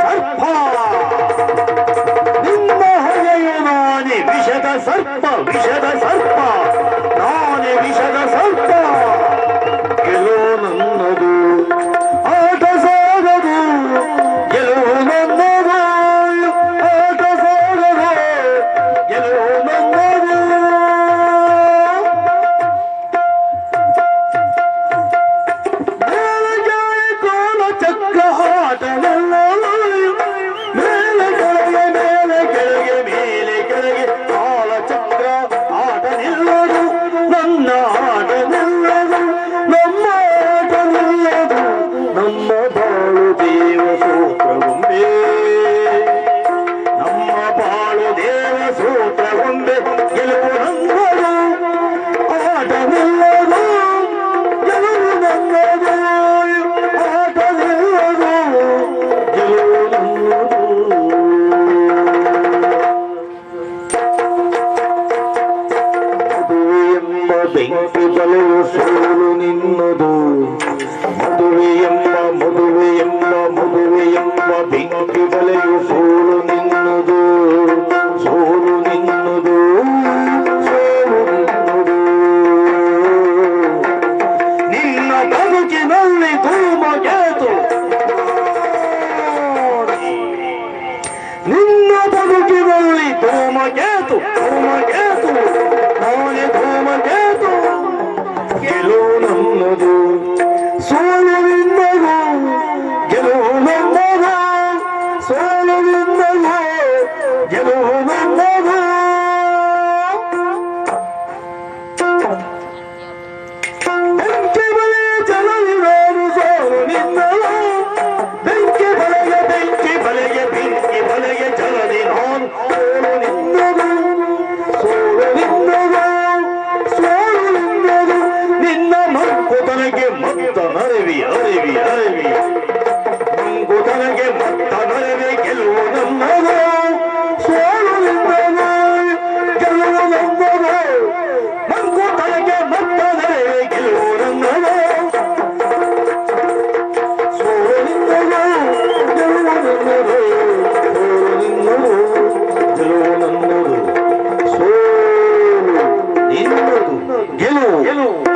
ಸರ್ಪ ನಿನ್ನ ಹೃದಯವಾಣಿ ವಿಷದ ಸರ್ಪ ವಿಷದ ಸರ್ಪ ಬೆಂಕಿ ಬಲೆಯು ಸೋಲು ನಿನ್ನದು. ಮದುವೆ ಎಂಬ ಮದುವೆ ಎಂಬ ಮದುವೆ ಎಂಬ ಬೆಂಕಿ ಬಲೆಯು ಸೋಲು ನಿನ್ನದು. ಸೋಲು ನಿನ್ನದು. ಸೋಲು ನಿನ್ನದು. ನಿನ್ನ ಬದುಕಿನಲ್ಲಿ ಧೂಮ ನಿನ್ನ ಬದುಕಿನಲ್ಲಿ ಧೂಮ ಕೇತು. ಧೂಮ భాగ్యలో నమ్ముదు. ನನಗೆ ಮತ್ತ ನರವಿ ಅರವಿ ಅರವಿ. ನಮಗೂ ನನಗೆ ಮತ್ತ ನರವಿ ಗೆಲ್ಲುವ ನಮ್ಮದು. ಗೆಲುವು ಗೆಲುವು.